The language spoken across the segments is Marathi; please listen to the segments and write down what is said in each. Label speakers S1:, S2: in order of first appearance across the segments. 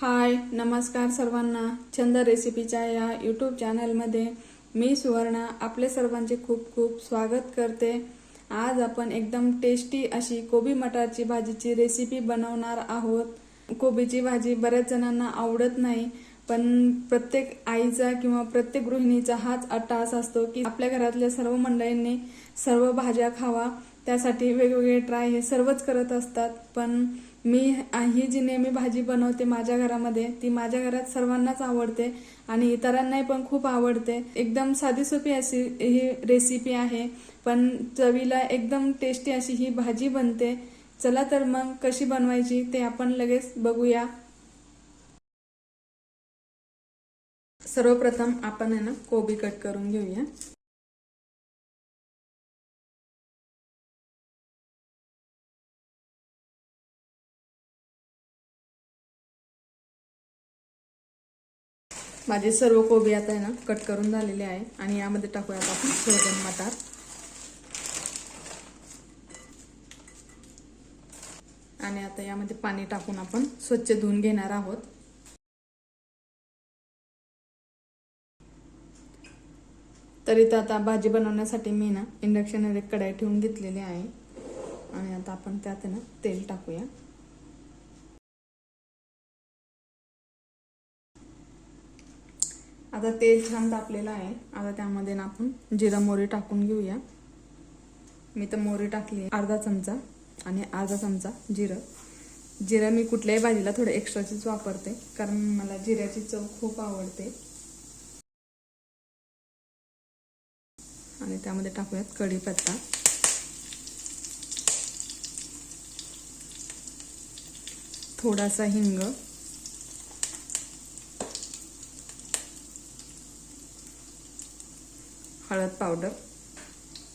S1: हाय नमस्कार सर्वांना. छंद रेसिपीच्या या यूट्यूब चॅनलमध्ये मी सुवर्णा आपले सर्वांचे खूप खूप स्वागत करते. आज आपण एकदम टेस्टी अशी कोबी मटारची भाजीची रेसिपी बनवणार आहोत. कोबीची भाजी बऱ्याच जणांना आवडत नाही पण प्रत्येक आईचा किंवा प्रत्येक गृहिणीचा हाच अट्टास असतो की आपल्या घरातल्या सर्व मंडळींनी सर्व भाज्या खावा. त्यासाठी वेगवेगळे ट्राय हे सर्वच करत असतात. पण मी ही जी नेहमी भाजी बनवते माझ्या घरामध्ये ती माझ्या घरात सर्वांनाच आवडते आणि इतरांनाही पण खूप आवडते. एकदम साधी सोपी अशी ही रेसिपी आहे. पण चवीला एकदम टेस्टी अशी ही भाजी बनते. चला तर मग कशी बनवायची ते आपण लगेच बघूया. सर्वप्रथम आपण आहे ना कोबी कट करून घेऊया. माझे सर्व कोबी आता आहे ना कट करून झालेले आहे. आणि यामध्ये टाकूयात आपण सोयाबीन मटार. आणि आता यामध्ये पाणी टाकून आपण स्वच्छ धुवून घेणार आहोत. तर इथं आता भाजी बनवण्यासाठी मी ना इंडक्शनवर एक कढाई ठेवून घेतलेली आहे. आणि आता आपण त्यात ना तेल टाकूया. आता तेल छान तापलेलं आहे. आता त्यामध्ये ना आपण जिरा मोहरी टाकून घेऊया. मी तर मोरी टाकली अर्धा चमचा आणि अर्धा चमचा जिरं. जिरं मी कुठल्याही भाजीला थोडं एक्स्ट्राचीच वापरते कारण मला जिऱ्याची चव खूप आवडते. आणि त्यामध्ये टाकूयात कढीपत्ता. थोडासा हिंग. हळद पावडर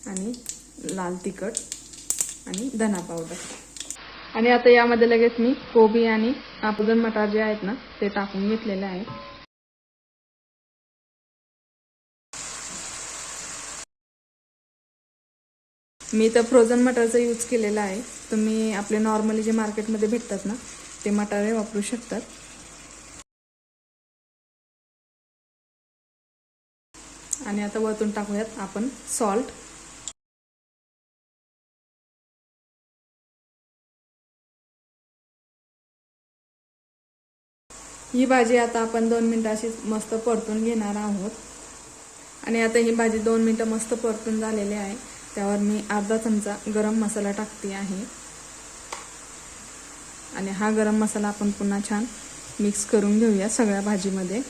S1: आणि लाल तिखट आणि धना पावडर. आणि आता यामध्ये लगेच मी कोबी आणि आपुदन मटार जे आहेत ना ते टाकून घेतलेले आहे. मी तर फ्रोझन मटारचा यूज केलेला आहे. तुम्ही आपले नॉर्मली जे मार्केटमध्ये भेटतात ना ते मटारे वापरू शकतात. आणि आता वरतून टाकूयात आपण सॉल्ट ही भाजी आता आपण दोन मिनटं अशी मस्त परतून घेणार आहोत. आणि आता ही भाजी दोन मिनटं मस्त परतून झालेली आहे. त्यावर मी अर्धा चमचा गरम मसाला टाकते आहे. आणि हा गरम मसाला आपण पुन्हा छान मिक्स करून घेऊया सगळ्या भाजीमध्ये.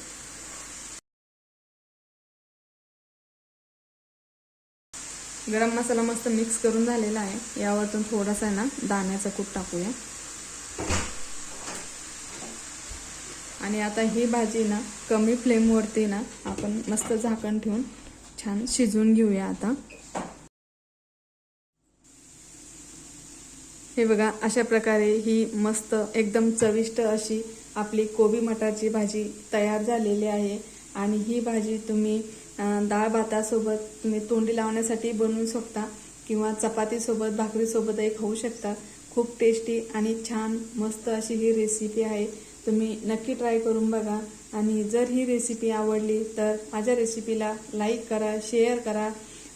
S1: गरम मसाला मस्त मिक्स करून झालेला आहे. यावरतून थोडासा ना दाण्याचा कूट टाकूया. आणि आता ही भाजी ना कमी फ्लेमवरती ना आपण मस्त झाकण ठेवून छान शिजवून घेऊया आता. हे बघा अशा प्रकारे ही मस्त एकदम चविष्ट अशी आपली कोबी मटारची भाजी तयार झालेली आहे. आणि ही भाजी तुम्ही डाळ भातासोबत तुम्ही तोंडी लावण्यासाठी बनवू शकता किंवा चपातीसोबत भाकरीसोबतही खाऊ शकता. खूप टेस्टी आणि छान मस्त अशी ही रेसिपी आहे. तुम्ही नक्की ट्राय करून बघा. आणि जर ही रेसिपी आवडली तर माझ्या रेसिपीला लाईक करा शेअर करा.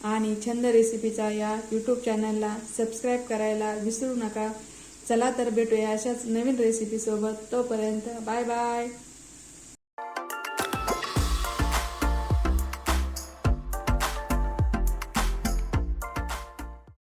S1: आणि छंद रेसिपीचा या यूट्यूब चॅनलला सबस्क्राईब करायला विसरू नका. चला तर भेटूया अशाच नवीन रेसिपीसोबत तोपर्यंत बाय बाय